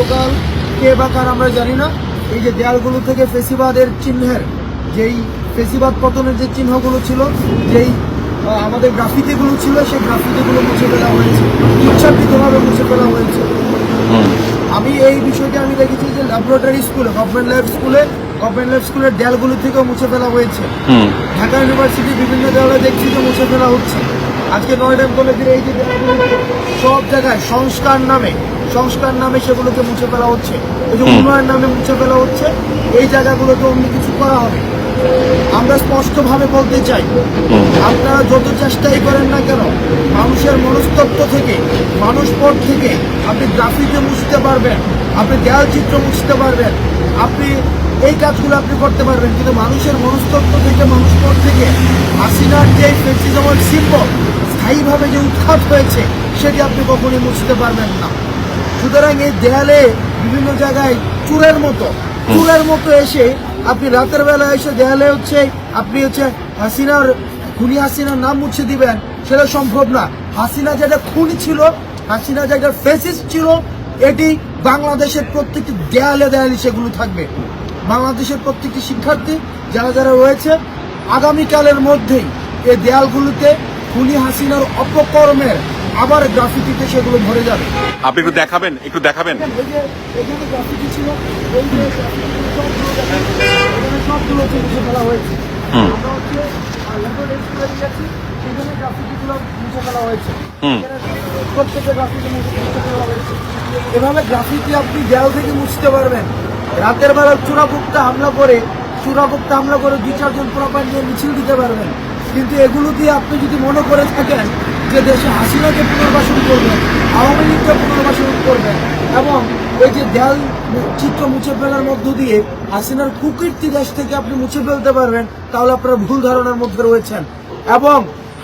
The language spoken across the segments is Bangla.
গতকাল কে বা কার আমরা জানি না। এই যে দেয়ালগুলো থেকে ফেসিবাদের চিহ্নের যেই ফেসিবাদ পতনের যে চিহ্নগুলো ছিল যেই আমাদের গ্রাফিতিগুলো ছিল সেই গ্রাফিতিগুলো মুছে ফেলা হয়েছে। ইচ্ছাকৃতভাবে মুছে ফেলা হয়েছে। আমি এই বিষয়টি আমি দেখেছি যে ল্যাবরেটরি স্কুলে গভর্নমেন্ট ল্যাব স্কুলে গভর্নমেন্ট ল্যাব স্কুলের দেয়ালগুলো থেকেও মুছে ফেলা হয়েছে। ঢাকা ইউনিভার্সিটির বিভিন্ন দেওয়ালে দেখছি যে মুছে ফেলা হচ্ছে। আজকে নয়ডাম কলেজের এই যে সব জায়গায় সংস্কার নামে সংস্কার নামে সেগুলোকে মুছে ফেলা হচ্ছে এই যে উন্নয়ন নামে মুছে ফেলা হচ্ছে এই জায়গাগুলোতে অন্য কিছু করা হবে। আমরা স্পষ্টভাবে বলতে চাই আপনারা যত চেষ্টাই করেন না কেন মানুষের মনস্তত্ব থেকে মানুষ পথ থেকে আপনি গ্রাফিতে মুছতে পারবেন আপনি দেয়াল চিত্র মুছতে পারবেন আপনি এই কাজগুলো আপনি করতে পারবেন কিন্তু মানুষের মনস্তত্ব থেকে মানুষ পথ থেকে হাসিনার যে ফেসিজমের শিল্প স্থায়ীভাবে যে উৎখাত হয়েছে সেটি আপনি কখনোই মুছতে পারবেন না। সুতরাং এই দেয়ালে বিভিন্ন জায়গায় চুরের মতো চুরের মতো এসে আপনি রাতের বেলা এসে দেয়ালে হচ্ছে, আপনি হচ্ছে হাসিনার, খুনি হাসিনার নাম মুছে দিবেন, সেটা সম্ভব না। হাসিনা যেটা খুনি ছিল, হাসিনা যেটা ফেসিস ছিল, এটি বাংলাদেশের প্রত্যেকটি দেয়ালে দেয়ালে সেগুলো থাকবে। বাংলাদেশের প্রত্যেকটি শিক্ষার্থী, যারা যারা রয়েছে, আগামীকালের মধ্যেই এই দেয়ালগুলোতে খুনি হাসিনার অপকর্মের আবার গ্রাফিটিতে সেগুলো ভরে যাবে। আপনি একটু দেখাবেন একটু দেখাবেন। এই যে এখানে গ্রাফিতি ছিল এই যে সবগুলো দেখেন, এখানে সবগুলো হচ্ছে মুছে ফেলা হয়েছে। আমরা হচ্ছে আহ, ল্যাবরেটরি স্কুলে গেছি সেখানে গ্রাফিতিগুলো মুছে ফেলা হয়েছে। প্রত্যেকটা মুছে ফেলা হয়েছে। এভাবে গ্রাফিতি আপনি দেয়াল থেকে মুছতে পারবেন। রাতের বেলা চূড়াপুক্তা হামলা করে চূড়াপুক্তা হামলা করে দুই চারজন প্রপার নিয়ে মিছিল দিতে পারবেন। কিন্তু এগুলো দিয়ে আপনি যদি মনে করে থাকেন যে দেশে হাসিনাকে পুনর্বাসন করবেন আওয়ামী লীগকে পুনর্বাসন করবেন এবং ওই যে দেয়াল চিত্র মুছে ফেলার মধ্য দিয়ে হাসিনার কুকীর্তি দেশ থেকে আপনি মুছে ফেলতে পারবেন, তাহলে আপনারা ভুল ধারণার মধ্যে রয়েছেন। এবং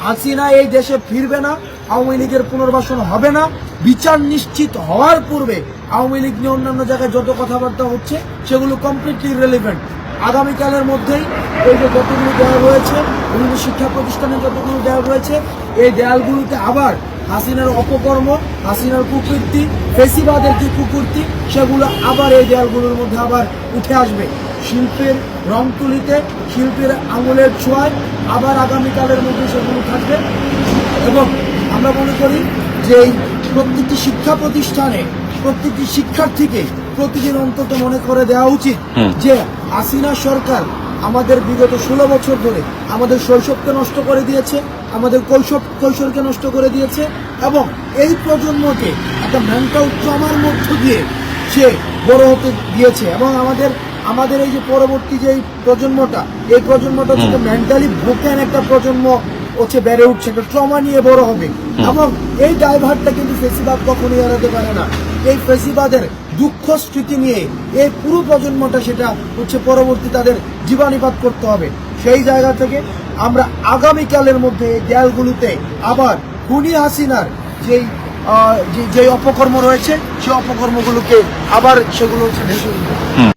হাসিনা এই দেশে ফিরবে না, আওয়ামী লীগের পুনর্বাসন হবে না, বিচার নিশ্চিত হওয়ার পূর্বে আওয়ামী লীগ নিয়ে অন্যান্য জায়গায় যত কথাবার্তা হচ্ছে, সেগুলো কমপ্লিটলি রিলেভেন্ট আগামীকালের মধ্যেই এই যে যতগুলো দেওয়া রয়েছে বিভিন্ন শিক্ষা প্রতিষ্ঠানে যতগুলো দেওয়া রয়েছে, এই দেয়ালগুলোতে আবার হাসিনার অপকর্ম, হাসিনার কুকীর্তি, ফেসিবাদের যে কুকুরটি সেগুলো আবার এই দেয়ালগুলোর মধ্যে আবার উঠে আসবে। শিল্পের রং তুলিতে শিল্পের আঙুলের ছোঁয়ায় আবার আগামীকালের মধ্যে সেগুলো থাকবে। এবং আমরা মনে করি যে প্রত্যেকটি শিক্ষা প্রতিষ্ঠানে, প্রত্যেকটি শিক্ষার্থীকে প্রতিদিন অন্তত মনে করে দেওয়া উচিত যে হাসিনা সরকার আমাদের বিগত ষোলো বছর ধরে আমাদের শৈশবকে নষ্ট করে দিয়েছে আমাদের কৈশব কৈশোরকে নষ্ট করে দিয়েছে এবং এই প্রজন্মকে একটা মেন্টাল ট্রমার মধ্য দিয়ে সে বড় হতে দিয়েছে এবং আমাদের আমাদের এই যে পরবর্তী যে এই প্রজন্মটা এই প্রজন্মটা হচ্ছে মেন্টালি ব্রোকেন একটা প্রজন্ম হচ্ছে বেড়ে উঠছে একটা ট্রমা নিয়ে বড় হবে এবং এই ড্রাইভারটা কিন্তু ফেসিবাদ কখনোই এড়াতে পারে না। এই ফেসিবাদের দুঃখ স্মৃতি নিয়ে এই পুরো প্রজন্মটা সেটা হচ্ছে পরবর্তী তাদের জীবাণীপাত করতে হবে। সেই জায়গা থেকে আমরা আগামীকালের মধ্যে এই দেয়ালগুলোতে আবার খুনি হাসিনার যেই যে- অপকর্ম রয়েছে সেই অপকর্মগুলোকে আবার সেগুলো হচ্ছে ভেসে